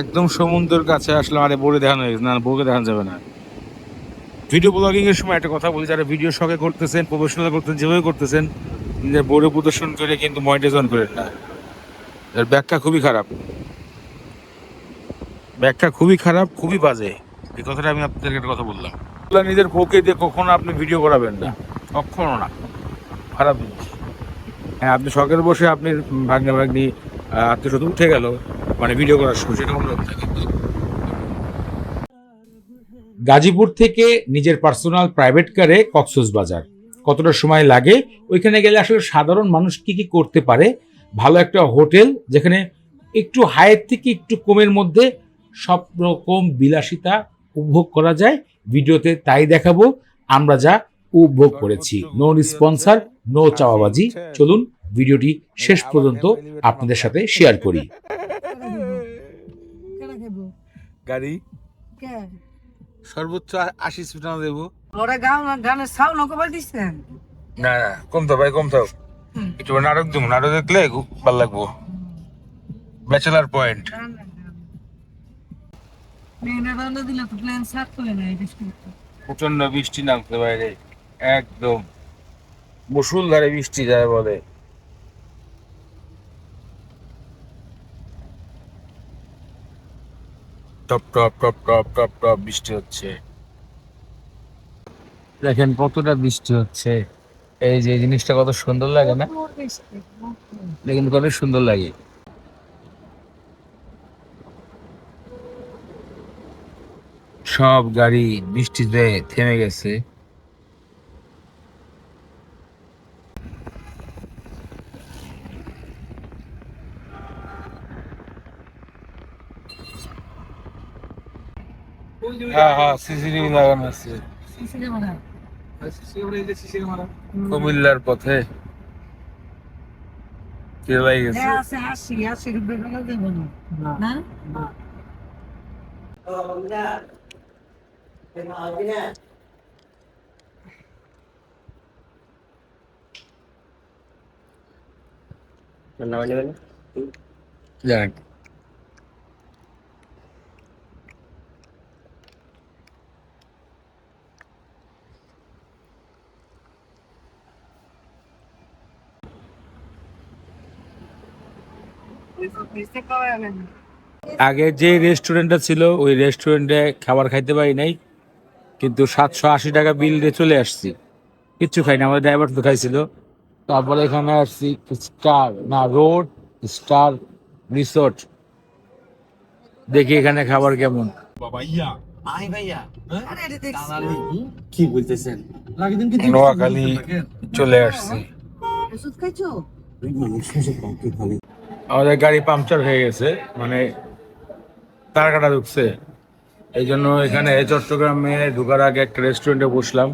একদম সমুদ্রের কাছে আসলে আরে বলে দেখানো হয়েছে না বউকে দেখানো যাবে না। ভিডিও ব্লগিং এর সময় একটা কথা বলি যারা ভিডিও শখে করতেছেন প্রফেশনাল করতেছেন, যেভাবে করতেছেন নিজের বড় প্রদর্শন করে কিন্তু মনিটাইজন করেন না। এর ব্যাখ্যা খুবই খারাপ। ব্যাখ্যা খুবই খারাপ, খুবই বাজে। এই কথাটা আমি আপনাদেরকে একটা কথা বললাম। নিজের বউকে দিয়ে কখনো আপনি ভিডিও করাবেন না। কখনো না। খারাপ জিনিস। হ্যাঁ আপনি শখের বসে আপনি ভাগ্নে ভাগ্নি আত্মীয় স্বজন উঠে গেল মানে ভিডিও করার সময়, সেটা কোনো গাজীপুর থেকে নিজের পার্সোনাল প্রাইভেট কারে কক্সোস বাজার। কতটা সময় লাগে? ওইখানে গেলে আসলে সাধারণ মানুষ কি কি করতে পারে? ভালো একটা হোটেল, যেখানে একটু হায়ের থেকে একটু কমের মধ্যে সব রকম বিলাসিতা উপভোগ করা যায়। ভিডিওতে তাই দেখাবো। আমরা যা উপভোগ করেছি। নো স্পন্সার নো চাওয়াবাজি। চলুন, ভিডিওটি শেষ পর্যন্ত আপনাদের সাথে শেয়ার করি। গাড়ি? সর্বোচ্চ আশি দেবো। ওরা গান গানের সাউন্ড কবার দিচ্ছেন না না কমতো ভাই কমতো একটু নাটক দিব নাটক দেখলে ভালো লাগবো। ব্যাচেলার পয়েন্ট প্রচণ্ড বৃষ্টি নামতে বাইরে একদম। মুসুলধারে বৃষ্টি যায় বলে। টপ টপ টপ টপ টপ টপ বৃষ্টি হচ্ছে। দেখেন কতটা বৃষ্টি হচ্ছে। এই যে জিনিসটা কত সুন্দর লাগে না? দেখেন কত সুন্দর লাগে। সব গাড়ি বৃষ্টিতে থেমে গেছে। হ্যাঁ হ্যাঁ সিসিটিভি লাগানো আছে। কুমিল্লার পথে। গেছে? হ্যাঁ আছে আশি আশি রুপে টাকা দেবো না না জানেন আগে যে রেস্টুরেন্টটা ছিল ওই রেস্টুরেন্টে খাবার খাইতে পারি নাই কিন্তু সাতশো আশি টাকা বিল দিয়ে চলে আসছি। কিচ্ছু খাইনি আমাদের ড্রাইভার তো খাইছিল। তারপরে এখানে আসছি স্টার না রোড স্টার রিসোর্ট দেখি এখানে খাবার কেমন। দালালি। কি বলতেছেন? লাগে দিন কি নোয়াখালী চলে আসছি। ওষুধ খাইছো? আমাদের গাড়ি পাংচার হয়ে গেছে মানে তার কাটা ঢুকছে। এই জন্য এখানে চট্টগ্রামে ঢুকার আগে একটা রেস্টুরেন্টে বসলাম।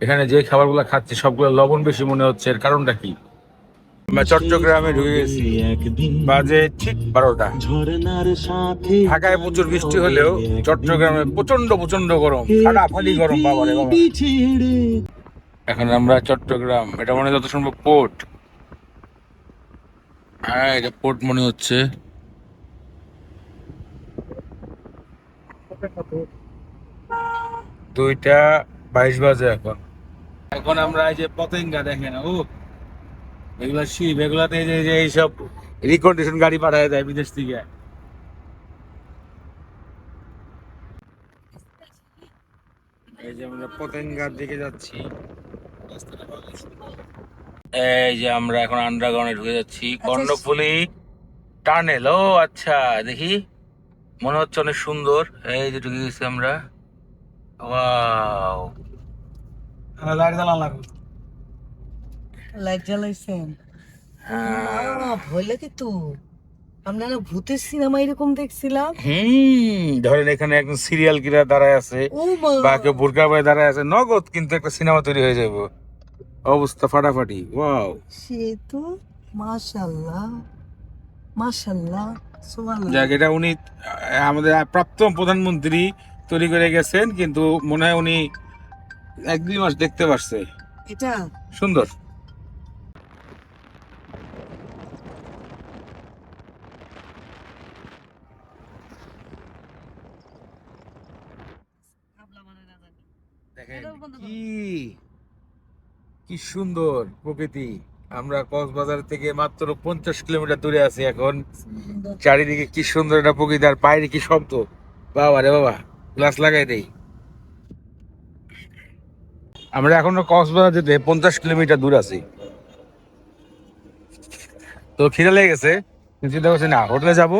এখানে যে খাবারগুলো খাচ্ছি, সবগুলো লবণ বেশি মনে হচ্ছে। এর কারণটা কি? চট্টগ্রামে ঢুকে গেছি। বাজে ঠিক বারোটা। ঢাকায় প্রচুর বৃষ্টি হলেও চট্টগ্রামে প্রচণ্ড প্রচণ্ড গরম। ফাটাফাটি গরম বাবা রে এখন আমরা চট্টগ্রাম। এটা মনে যত সম্ভব পোর্ট হ্যাঁ এটা পোর্ট মনে হচ্ছে। দুইটা বাইশ বাজে এখন। এখন আমরা এই যে পতেঙ্গা দেখেন ও এগুলা শিপ এগুলাতে যে যে এইসব রিকন্ডিশন গাড়ি পাঠায় দেয় বিদেশ থেকে। এই যে আমরা পতেঙ্গার দিকে যাচ্ছি। রাস্তাটা ভালো। এই যে আমরা এখন আন্ডারগ্রাউন্ডে ঢুকে যাচ্ছি। কর্ণফুলি টানেল ও আচ্ছা দেখি। মনে হচ্ছে অনেক সুন্দর। এই যে ঢুকে গেছি আমরা? ওয়াও লাইট জ্বালা লাগবে। লাইট জ্বালাইছেন? হ্যাঁ। ভয় লাগে তো। আপনারা ভূতের সিনেমা এরকম দেখছিলাম? হুম ধরেন এখানে একজন সিরিয়াল কিলার দাঁড়ায় আছে বা কেউ বোরকা ভাই দাঁড়ায় আছে। নগদ কিন্তু একটা সিনেমা তৈরি হয়ে যাবে। অবস্থা ফাটাফাটি ওয়াও। সে তো মাশাআল্লাহ মাশাআল্লাহ যাক এটা উনি আমাদের প্রধানমন্ত্রী তৈরি করে গেছেন কিন্তু মনে হয় উনি এক দুই মাস দেখতে পারছে। এটা? সুন্দর। কি কি সুন্দর প্রকৃতি। আমরা কক্সবাজার থেকে মাত্র পঞ্চাশ কিলোমিটার দূরে আছি এখন। চারিদিকে কি সুন্দর একটা প্রকৃতি আর বাইরে কি শব্দ। বাবা রে বাবা গ্লাস লাগাই দেই। আমরা এখনও কক্সবাজার যেতে পঞ্চাশ কিলোমিটার দূর আছি। তো খিদে লেগে গেছে। চিন্তা করছি না হোটেলে যাব?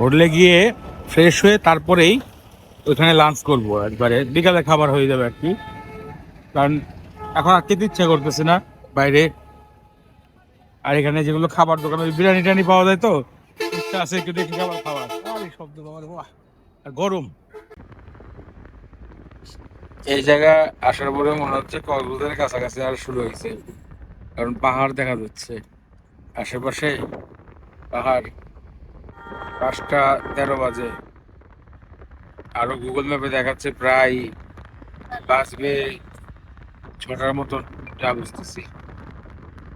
হোটেলে গিয়ে ফ্রেশ হয়ে তারপরেই ওইখানে লাঞ্চ করব একবারে। বিকালে খাবার হয়ে যাবে আর কি। কারণ এখন আর খেতে ইচ্ছা করতেছে না বাইরে। আর এখানে যেগুলো খাবার দোকান, ওই বিরিয়ানি টিরানি পাওয়া যায় তো? ইচ্ছা আছে একটু দেখি খাবার খাবার শব্দ বাহ। আর গরম। এই জায়গা আসার পরে মনে হচ্ছে কক্সবাজারের কাছাকাছি আর শুরু হয়েছে। কারণ পাহাড় দেখা যাচ্ছে। আশেপাশে পাহাড়। পাঁচটা তেরো বাজে। আরও গুগল ম্যাপে দেখাচ্ছে প্রায় বাজবে ছটার মতন যা বুঝতেছি।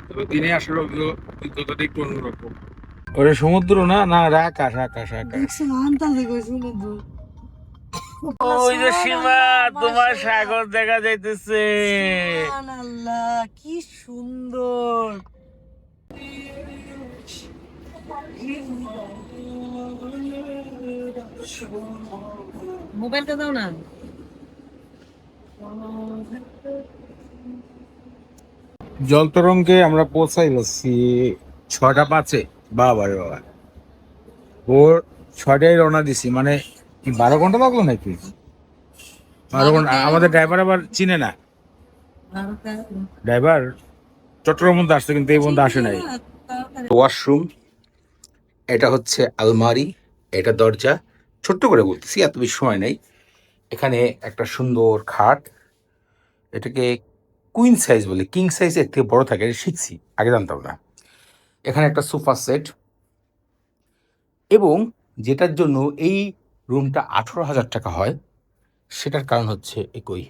তবে দিনে আসলে অভিজ্ঞ- অভিজ্ঞতাটা একটু অন্যরকম। ওরে সমুদ্র না? না রে আকাশ আকাশ আকাশ ওই যে সীমা তোমার সাগর দেখা যাইতেছে। আল্লাহ কি সুন্দর। মোবাইলটা দাও না। জলতরঙ্গে আমরা পৌঁছাই গেছি ছটা পাঁচে। বাবা রে বাবা। ভোর ছটায় রওনা দিছি মানে বারো ঘণ্টা লাগল নাকি? বারো ঘণ্টা আমাদের ড্রাইভার আবার চিনে না। ড্রাইভার চট্টগ্রাম মধ্যে আসছে, কিন্তু এই বন্ধু আসে নাই। ওয়াশরুম, এটা হচ্ছে আলমারি, এটা দরজা। ছোট্ট করে বলতেছি, এত বেশি সময় নেই। এখানে একটা সুন্দর খাট, এটাকে কুইন সাইজ বলে কিং সাইজ এর থেকে বড় থাকে শিখছি, আগে জানতাম না। এখানে একটা সোফা সেট এবং যেটার জন্য এই রুমটা আঠেরো হাজার টাকা হয়, সেটার কারণ হচ্ছে একই।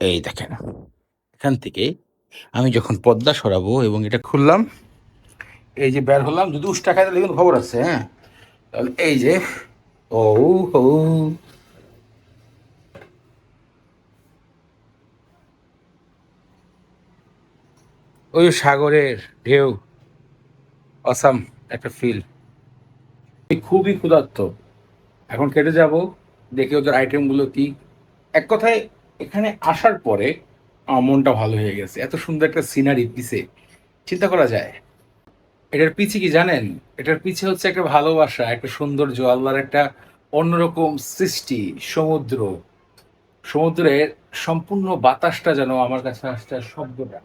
এই দেখেন, এখান থেকে আমি যখন পদ্মা সরাবো এবং এটা খুললাম, এই যে বের হলাম, যদি উষ্টা খাই তাহলে কিন্তু খবর আছে হ্যাঁ? তাহলে এই যে, ও হো। ওই সাগরের ঢেউ। অসাম একটা ফিল খুবই ক্ষুধার্ত। এখন কেটে যাব, দেখে ওদের আইটেমগুলো কি। এক কথায়, এখানে আসার পরে আমার মনটা ভালো হয়ে গেছে। এত সুন্দর একটা সিনারি পিছে চিন্তা করা যায়। এটার পিছে কি জানেন? এটার পিছে হচ্ছে একটা ভালোবাসা, একটা সৌন্দর্য, আল্লাহর একটা অন্যরকম সৃষ্টি, সমুদ্র। সমুদ্রের সম্পূর্ণ বাতাসটা যেন আমার কাছে আসছে শব্দটা।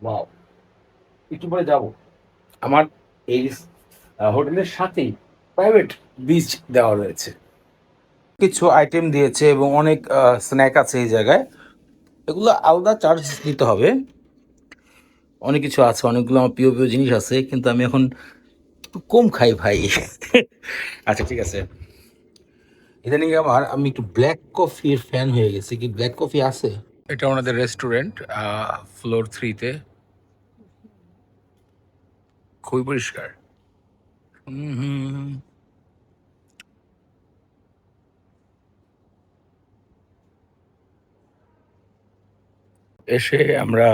ওয়াও একটু পরে যাব। আমার এই হোটেলের সাথেই প্রাইভেট বিচ দেওয়া রয়েছে। কিছু আইটেম দিয়েছে এবং অনেক স্ন্যাক আছে এই জায়গায়। এগুলো আলাদা চার্জ দিতে হবে। অনেক কিছু আছে অনেকগুলো আমার প্রিয় প্রিয় জিনিস আছে কিন্তু আমি এখন একটু কম খাই ভাই। আচ্ছা ঠিক আছে। ইদানিং আমার আমি একটু ব্ল্যাক কফির ফ্যান হয়ে গেছি। কি ব্ল্যাক কফি আছে? এটা ওনাদের রেস্টুরেন্ট ফ্লোর থ্রিতে খুবই পরিষ্কার। এসে আমরা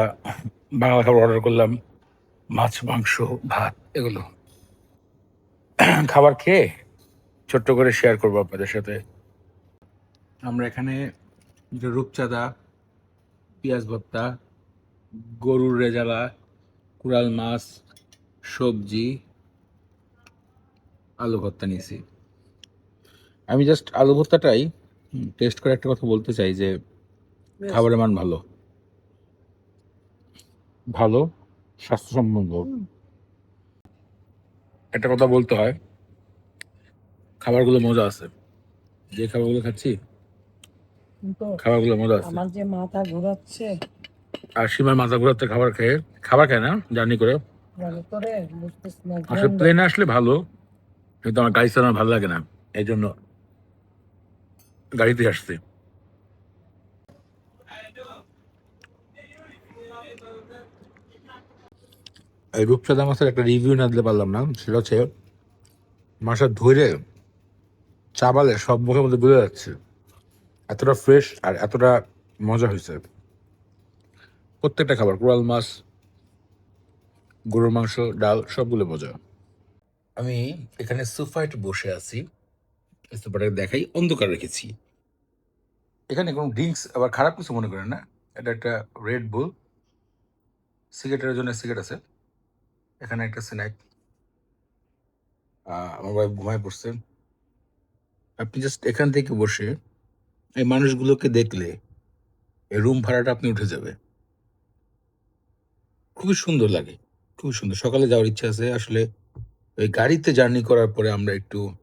বাংলা খাবার অর্ডার করলাম মাছ মাংস ভাত এগুলো। খাবার খেয়ে ছোট্ট করে শেয়ার করব আপনাদের সাথে। আমরা এখানে রূপচাঁদা পেঁয়াজ ভর্তা গরুর রেজালা কুড়াল মাছ সবজি আলু ভর্তা নিয়েছি। আমি জাস্ট আলু ভর্তাটাই টেস্ট করে একটা কথা বলতে চাই যে খাবারের মান ভালো। ভালো স্বাস্থ্যসম্মত। একটা কথা বলতে হয় খাবারগুলো মজা আছে। যে খাবারগুলো খাচ্ছি খাবারগুলো মজা আছে। আমার যে মাথা ঘোরাচ্ছে। আর সীমার মাথা ঘোরাতে খাবার খেয়ে খাবার খায় না জার্নি করে। আসলে প্লেনে আসলে ভালো কিন্তু আমার গাড়ি চালানো ভালো লাগে না এই জন্য গাড়িতে আসতে এই রূপচাঁদা মাছের একটা রিভিউ না দিতে পারলাম না সেটা হচ্ছে মাছটা ধরে চাবালে সব মুখের মধ্যে বুঝে যাচ্ছে। এতটা ফ্রেশ আর এতটা মজা হয়েছে প্রত্যেকটা খাবার কোরাল মাছ গরুর মাংস, ডাল, সবগুলো বোঝা। আমি এখানে সোফায় বসে আছি। সোফাটাকে দেখাই, অন্ধকার রেখেছি। এখানে কোনো ড্রিঙ্কস আবার খারাপ কিছু মনে করেন না? এটা একটা রেড বুল সিগারেটের জন্য সিগারেট আছে। এখানে একটা স্ন্যাক আমার ওয়াইফ ঘুমায় পড়ছে। আপনি জাস্ট এখান থেকে বসে এই মানুষগুলোকে দেখলে এই রুম ভাড়াটা আপনি উঠে যাবে। খুবই সুন্দর লাগে। খুবই সুন্দর। সকালে যাওয়ার ইচ্ছা আছে। আসলে ওই গাড়িতে জার্নি করার পরে আমরা একটু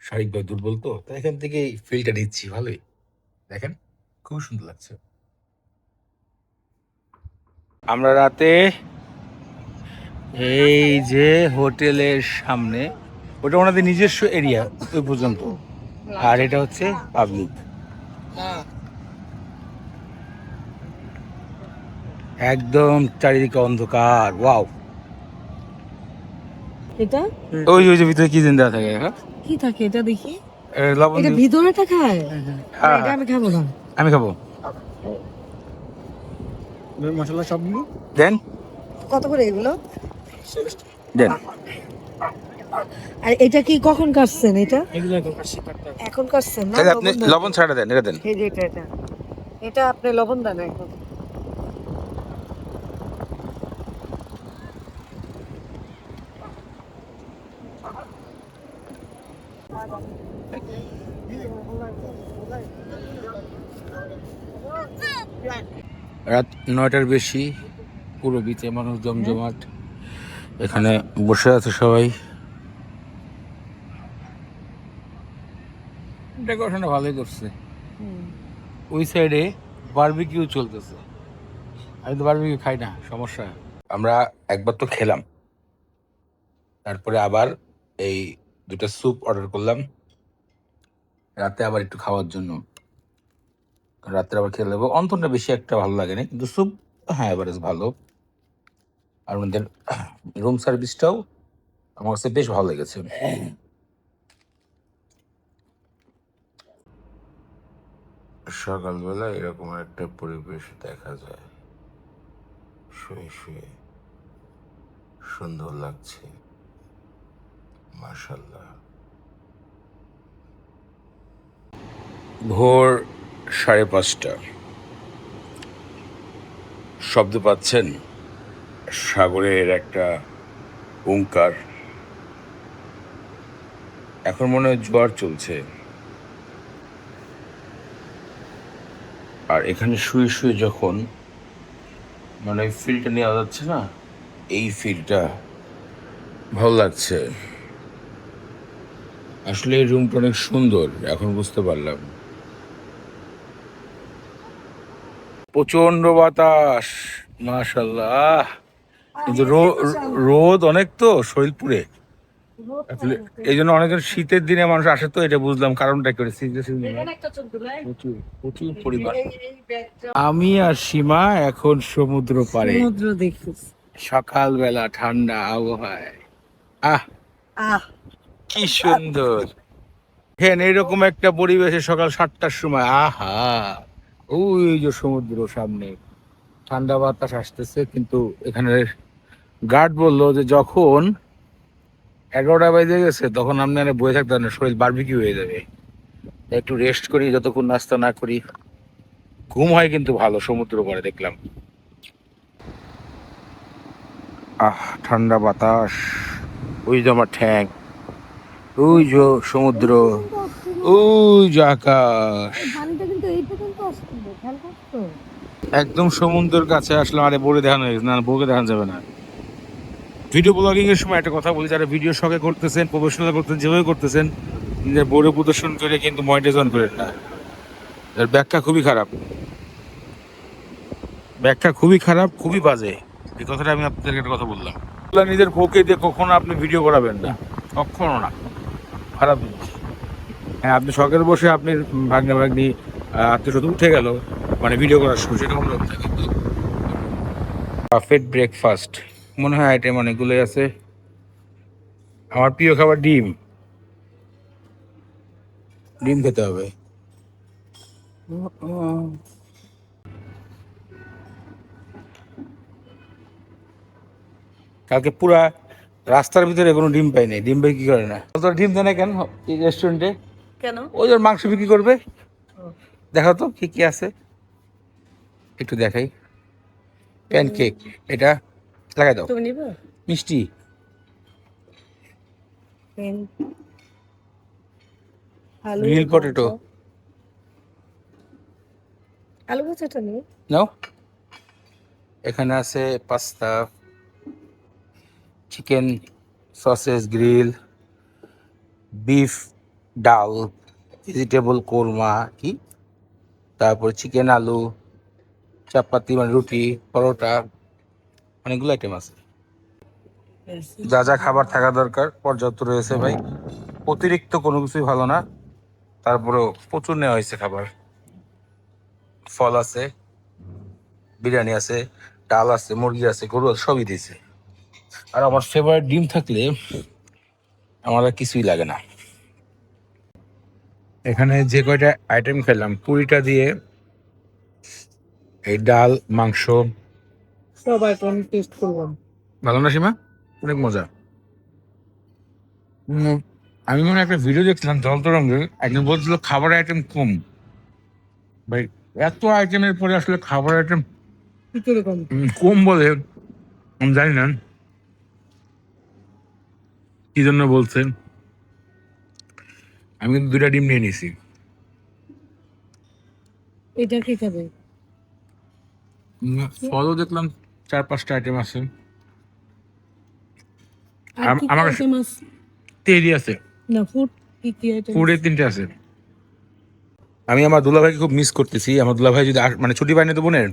শারীরিকভাবে দুর্বল তো, তাই এখান থেকে ফিলটা নিচ্ছি। ভালোই। দেখেন খুব সুন্দর লাগছে। আমরা রাতে এই যে হোটেলের সামনে, ওটা ওনাদের নিজস্ব এরিয়া ওই পর্যন্ত। আর এটা হচ্ছে পাবলিক। একদম চারিদিকে অন্ধকার ওয়াও। এটা? ওই ওই যে ভিতরে কি জিন্দা থাকে হ্যাঁ? কি থাকে এটা দেখি? লবণ এটা দিন। ভিতরেটা খায় হ্যাঁ, এটা আমি খাব না। আমি খাব। মশলা সব দেন। কত করে এগুলো? দেন। আর এটা কি কখন কাটছেন এটা? এখন কাটছেন না? আপনি লবণ লবণ ছাড়া দেন এটা দেন। এই যে এটা এটা। এটা আপনি লবণ দেন এখন। রাত নয়টার বেশি পুরো বিচে মানুষ জমজমাট। এখানে বসে আছে সবাই। ডেকোরেশনটা ভালোই করছে। ওই সাইডে বারবিকিউ চলতেছে। আমি তো বারবিকিউ খাই না সমস্যা। আমরা একবার তো খেলাম। তারপরে আবার এই দুটো স্যুপ অর্ডার করলাম। রাতে আবার একটু খাওয়ার জন্য। রাত্রে আবার খেয়ে নেব। অন্তরটা বেশি একটা ভালো লাগে না কিন্তু স্যুপ হ্যাঁ এভারেজ ভালো। আর ওনাদের রুম সার্ভিসটাও আমার কাছে বেশ ভালো লেগেছে। সকালবেলা এরকম একটা পরিবেশ দেখা যায়। শুয়ে শুয়ে সুন্দর লাগছে। মাশাল্লাহ ভোর সাড়ে পাঁচটা। শব্দ পাচ্ছেন সাগরের একটা ওঙ্কার। এখন মনে হয় জোয়ার চলছে। আর এখানে শুয়ে শুয়ে যখন মানে ফিলটা নেওয়া যাচ্ছে না, এই ফিলটা ভালো লাগছে। আসলে এই রুমটা অনেক সুন্দর এখন বুঝতে পারলাম। প্রচণ্ড বাতাস মাশাল্লাহ কিন্তু রো- রোদ অনেক তো শৈলপুরে। এই জন্য অনেকের শীতের দিনে মানুষ আসে তো এটা বুঝলাম কারণটা কি? প্রচুর প্রচুর পরিমাণ। আমি আর সীমা এখন সমুদ্র পারে সমুদ্র দেখতেছি। সকালবেলা ঠান্ডা আবহাওয়ায়। আহ! আহ! কি সুন্দর। হ্যাঁ এইরকম একটা পরিবেশে সকাল সাতটার সময়, আহা, ওই যে সমুদ্র সামনে। ঠান্ডা বাতাস আসতেছে, কিন্তু এখানে গার্ড বলল যে যখন এগারোটা বাজে গেছে, তখন আপনারা বয়ে থাকতে না, শরীর বারবিকিউ হয়ে যাবে। একটু রেস্ট করি, যতক্ষণ নাস্তা না করি। ঘুম হয় কিন্তু ভালো, সমুদ্র পরে দেখলাম। আহ, ঠান্ডা বাতাস। ওই যে আমার ঠ্যাং। ওই যে সমুদ্র ওই যে আকাশ একদম সমুদ্রের কাছে আসলে আরে বলে দেখানো হয়েছে না বউকে দেখানো যাবে না। ভিডিও ব্লগিং এর সময় একটা কথা বলি যারা ভিডিও শখে করতেছেন প্রফেশনাল করতেছেন যেভাবে করতেছেন নিজের বড় প্রদর্শন করে কিন্তু মনিটাইজন করেন না। এর ব্যাখ্যা খুবই খারাপ। ব্যাখ্যা খুবই খারাপ খুবই বাজে। এই কথাটা আমি আপনাদেরকে একটা কথা বললাম। নিজের বউকে দিয়ে কখনো আপনি ভিডিও করাবেন না। কখনো না। খারাপ জিনিস। হ্যাঁ আপনি শখের বসে আপনি ভাগ্নে ভাগ্নি আত্মীয় উঠে গেল মানে ভিডিও করার সময়, সেটা ব্যাপার কিন্তু ব্রেকফাস্ট মনে হয় আইটেম অনেকগুলোই আছে। আমার প্রিয় খাবার ডিম। ডিম খেতে হবে। কালকে পুরা রাস্তার ভিতরে কোনো ডিম পাইনি ডিম ভাই কি করে না। তো ডিম দেয় না কেন এই রেস্টুরেন্টে কেন? ওই ওর মাংস বিক্রি করবে। দেখাও তো কি কি আছে। একটু দেখাই। প্যানকেক এটা লাগাই দাও। তুমি নিবে? মিষ্টি। Grilled potato. আলু ভাজাটা নিয়ে নাও। এখানে আছে pasta. Chicken sausages, grill, beef, ডাল, ভেজিটেবল, কোরমা, কি? তারপর চিকেন আলু, চাপাতি মানে রুটি, পরোটা, অনেকগুলো আইটেম আছে। যা যা খাবার থাকা দরকার, পর্যাপ্ত রয়েছে ভাই। অতিরিক্ত কোনো কিছুই ভালো না। তারপরেও প্রচুর নেওয়া হয়েছে খাবার। ফল আছে, বিরিয়ানি আছে, ডাল আছে, মুরগি আছে, গরু আছে, সবই দিয়েছে। আর আমার ফেভারিট ডিম থাকলে আমার আর কিছুই লাগে না। এখানে যে কয়টা আইটেম খেলাম পুরিটা দিয়ে এই ডাল মাংস। সব আইটেম টেস্ট করলাম। ভালো না সীমা? অনেক মজা। উম, আমি মনে হয় একটা ভিডিও দেখছিলাম জলতরঙ্গে একজন বলছিল খাবার আইটেম কম। ভাই এত আইটেমের পরে আসলে খাবার আইটেম কম বলে আমি জানি না। কি জন্য বলছেন? আমি কিন্তু দুটা ডিম নিয়ে নিছি। এটা কি খাবে? ফলও দেখলাম চার পাঁচটা আইটেম আছে। আমার- আছে? তেরি আছে। না ফুড কি কি আইটেম ফুডের তিনটে আছে। আমি আমার দুলাভাইকে খুব মিস করতেছি। আমার দুলাভাই যদি মানে ছুটি পায় না তো বোনের?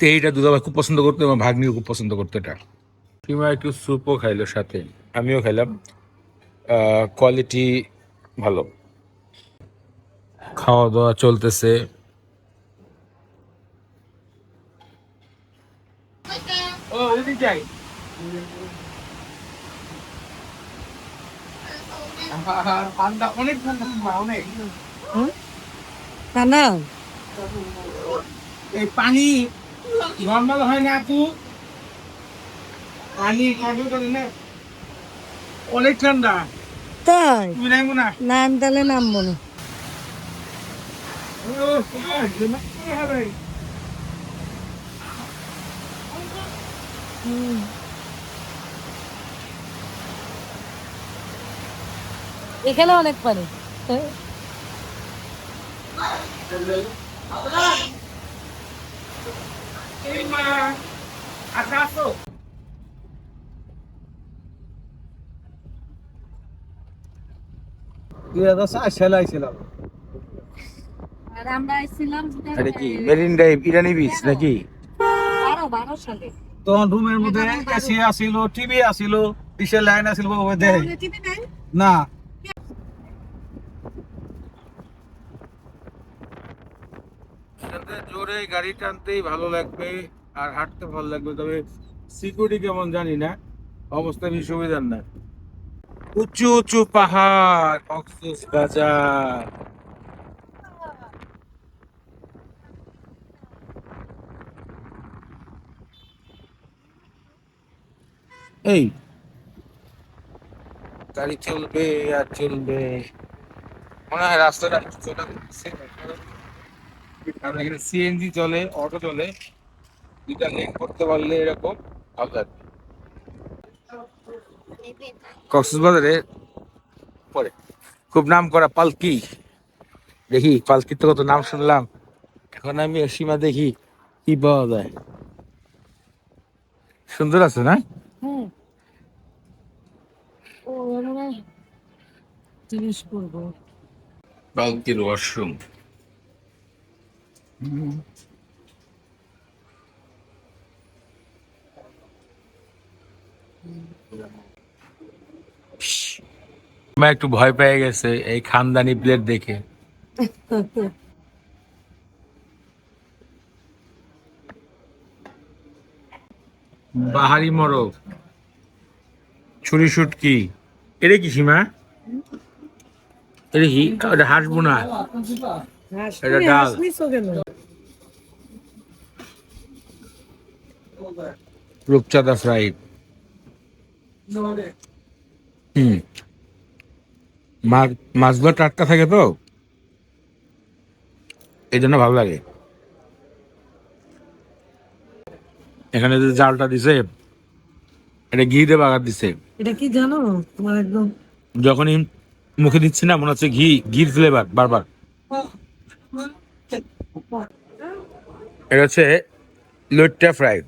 এইটা দুলাভাই খুব পছন্দ করতো আমার ভাগ্নিও খুব পছন্দ করতো এটা। কিংবা একটু স্যুপও খাইলো সাথে। আমিও খাইলাম। কোয়ালিটি ভালো। খাওয়া দাওয়া চলতেছে না এই পানি নর্মাল হয় না আপু? পানি না অনেক ঠান্ডা তাই? তুমি নাই না। না আমি তাহলে নামবো না এখানে অনেক পানি। আচ্ছা আসো। দুই হাজার সাত সালে আইছিলাম। আর আমরা আইছিলাম এটা কি? মেরিন ড্রাইভ ইরানি বিচ নাকি? বারো বারো সালে। তখন রুমের মধ্যে এসি আসিল টিভি আসিল ডিশের লাইন আসিল দেয়। না। জোরে গাড়ি টানতেই ভালো লাগবে আর হাঁটতে ভালো লাগবে তবে সিকিউরিটি কেমন জানি না অবস্থা বেশি সুবিধার না। উঁচু উঁচু পাহাড় কক্সেস বাজার। এই। গাড়ি চলবে আর চলবে। মনে হয় রাস্তাটা চলা কারণ এখানে সিএনজি চলে অটো চলে। দুইটা লেন করতে পারলে এরকম ভালো লাগবে। কক্সবাজারে পরে। খুব নাম করা পালকি। দেখি পালকির তো কত নাম শুনলাম। এখন আমি সীমা দেখি কি পাওয়া যায়। সুন্দর আছে না? ও আমরা জিনিস করব পালকির ওয়াশরুম। মা একটু ভয় পেয়ে গেছে এই খানদানি প্লেট দেখে। বাহারি মরক ছুরি শুটকি এটা কি সীমা? এটা কি? এটা হাসবো না এটা ডাল। রূপচাঁদা ফ্রাই হুম। মাছ মাছগুলো টাটকা থাকে তো? এই জন্য ভালো লাগে। এখানে যে জালটা দিছে এটা ঘি দিয়ে বাগার দিছে। এটা কি জানো? তোমার একদম যখনই মুখে দিচ্ছি না মনে হচ্ছে ঘি ঘির ফ্লেভার বারবার। এটা হচ্ছে লইট্টা ফ্রাই।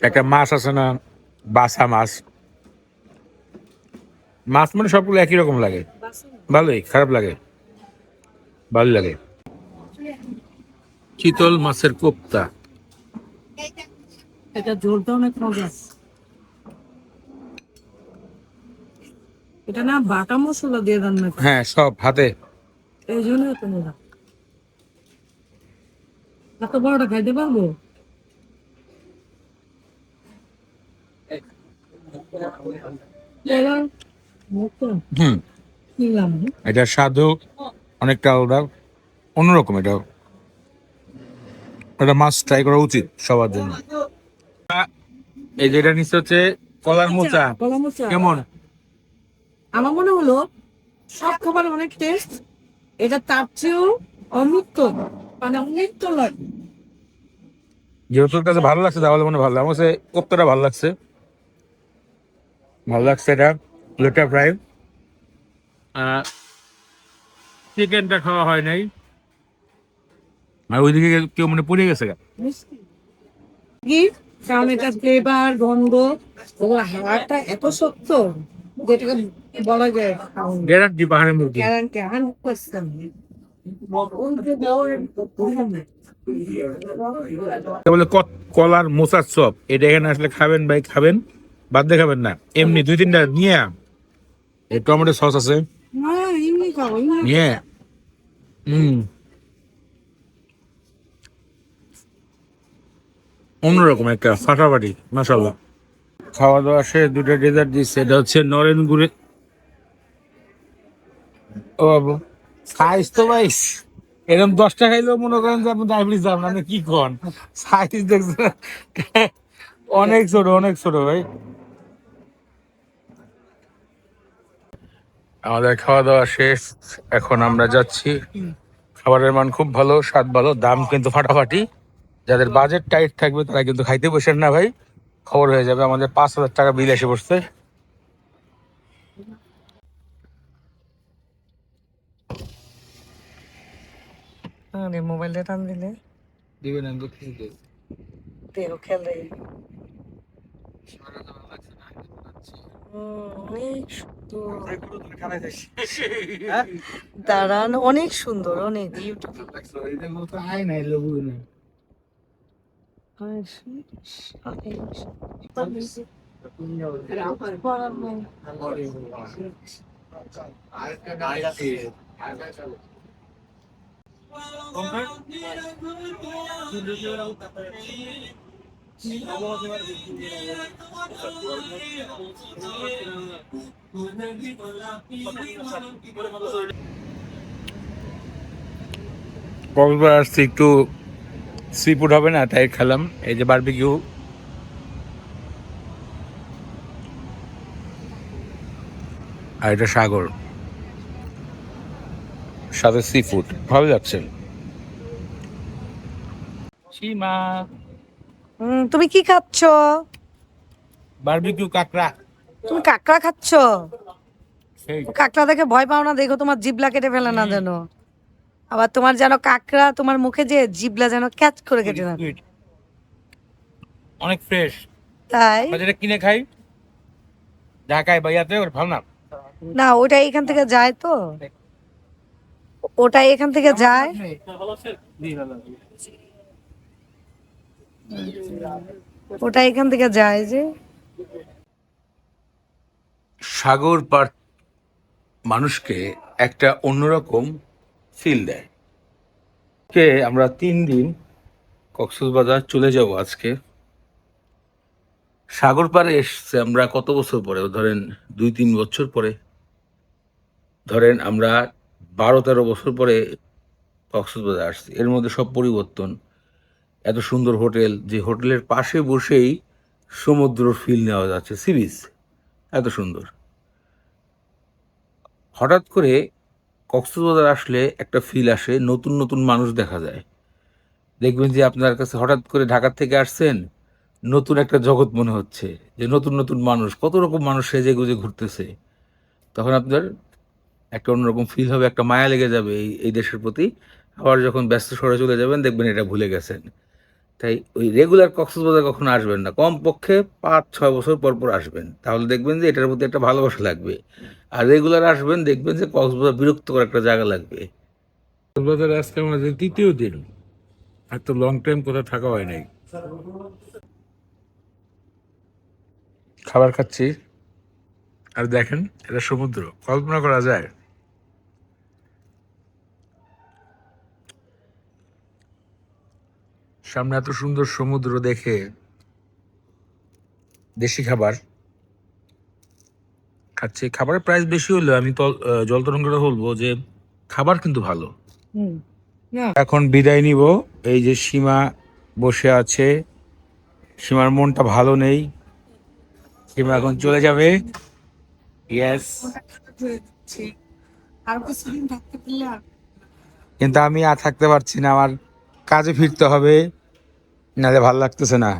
একটা মাছ আছে না বাসা মাছ। মাছ মানে সবগুলো একই রকম লাগে। ভালোই খারাপ লাগে। ভালো লাগে। চিতল মাছের কোপ্তা। এটা ঝোলটা অনেক মজা। এটা না বাটা মশলা দিয়ে রান্না হ্যাঁ সব হাতে। এই জন্য এত মজা। এত বড়টা খাইতে পারব? হুম। এটা স্বাদও অনেকটা আলাদা অন্যরকম এটা। এটা মাছ ট্রাই করা উচিত সবার জন্য। এই যেটা নিচে হচ্ছে কলার মোচা। কলা মোচা। কেমন? আমার মনে হলো সব খাবার অনেক টেস্ট এটা তার চেয়েও অমৃত। মানে অমৃত লাগে। যেহেতু কাছে ভালো লাগছে তাহলে মনে ভালো আমার কোপ্তাটা ভালো লাগছে। ভালো লাগছে এটা ফ্রাই। চিকেনটা খাওয়া হয় নাই। আর ওইদিকে কেউ মানে পড়ে গেছে গা। কি কারণ এটা ফ্লেভার গন্ধ। ওগুলো হাড়টা এত শক্ত। যেটাকে বলা যায় গ্যারান্টি পাহাড়ের মুরগি। গ্যারান্টি হান্ড্রেড পার্সেন্ট এটা বলে কলার মোচার চপ, এটা এখানে আসলে খাবেন ভাই, খাবেন, বাদ দিয়ে খাবেন না। এমনি দুই তিনটা নিয়ে টমেটো সস আছে। নিয়ে হুম। অন্যরকম একটা ফাটাফাটি মাসাল্লাহ খাওয়া দাওয়া শেষ দুটা ডেজার্ট দিচ্ছে এটা হচ্ছে নরেন গুড়ে। ও বাবু। সাইজ তো ভাই এরকম দশটা খাইলেও মনে করেন যে আপনি ডায়াবেটিস যাবেন, আপনি কি কন? সাইজ দেখছেন? অনেক ছোট অনেক ছোট ভাই। আমাদের খাওয়া দাওয়া শেষ, এখন আমরা যাচ্ছি। খাবারের মান খুব ভালো, স্বাদ ভালো, দাম কিন্তু ফাটাফাটি। যাদের বাজেট টাইট থাকবে, তারা কিন্তু খাইতে বসেন না ভাই। খবর হয়ে যাবে, আমাদের পাঁচ হাজার টাকা বিল এসে বসছে আরে মোবাইলটা টান দিলে। দিবেন দেহ খেলে অনেক সুন্দর। দাঁড়ান অনেক সুন্দর অনেক কক্সবাজার আসছি একটু সি ফুড হবে না? তাই খেলাম। এই যে বারবিকিউ। আর এটা সাগর। সাথে সি ফুড ভালো লাগছে সীমা। তুমি কি খাচ্ছ? বারবিকিউ কাকড়া। তুমি কাঁকড়া খাচ্ছ? কাঁকড়া দেখে ভয় পাও না দেখো তোমার জিবলা কেটে ফেলে না যেন। আবার তোমার যেন কাঁকড়া তোমার মুখে যে জিবলা যেন ক্যাচ করে কেটে না অনেক ফ্রেশ তাই? যেটা কিনে খাই। ঢাকায় বাইয়াতে ওর ভালো না। না ওটা এখান থেকে যায় তো। ওটা এখান থেকে যায়। ওটা এখান থেকে যায় যে। সাগর পার মানুষকে একটা অন্যরকম ফিল দেয়। কে আমরা তিন দিন কক্সবাজার চলে যাব আজকে। সাগর পাড়ে এসছে আমরা কত বছর পরে? ধরেন দুই তিন বছর পরে। ধরেন আমরা বারো তেরো বছর পরে কক্সবাজার আসছি। এর মধ্যে সব পরিবর্তন। এত সুন্দর হোটেল, যে হোটেলের পাশে বসেই সমুদ্র ফিল নেওয়া যাচ্ছে। সি বিচ এত সুন্দর। হঠাৎ করে কক্সবাজার আসলে একটা ফিল আসে, নতুন নতুন মানুষ দেখা যায়। দেখবেন যে আপনার কাছে হঠাৎ করে ঢাকা থেকে আসছেন, নতুন একটা জগৎ মনে হচ্ছে, যে নতুন নতুন মানুষ, কত রকম মানুষ সেজে গুজে ঘুরতেছে। তখন আপনার একটা অন্যরকম ফিল হবে, একটা মায়া লেগে যাবে এই এই দেশের প্রতি। আবার যখন ব্যস্ত শহরে চলে যাবেন, দেখবেন এটা ভুলে গেছেন। তাই ওই রেগুলার কক্সবাজার কখনো আসবেন না। কমপক্ষে পাঁচ, ছয় বছর পর পর আসবেন। তাহলে দেখবেন যে এটার প্রতি একটা ভালোবাসা লাগবে। আর রেগুলার আসবেন, দেখবেন যে কক্সবাজার বিরক্তকর একটা জায়গা লাগবে। কক্সবাজারে আজকে আমাদের তৃতীয় দিন। এত লং টাইম কোথাও থাকা হয় নাই। খাবার খাচ্ছি। আর দেখেন, এটা সমুদ্র। কল্পনা করা যায়। সামনে এত সুন্দর সমুদ্র দেখে দেশি খাবার খাচ্ছি। খাবারের প্রাইস বেশি হলেও আমি জল তরঙ্গটা বলব যে খাবার কিন্তু ভালো। এখন বিদায় নিব। এই যে সীমা বসে আছে সীমার মনটা ভালো নেই। সীমা এখন চলে যাবে। ইয়েস কিন্তু আমি আর থাকতে পারছি না আমার কাজে ফিরতে হবে। নাহলে ভালো লাগতেছে না।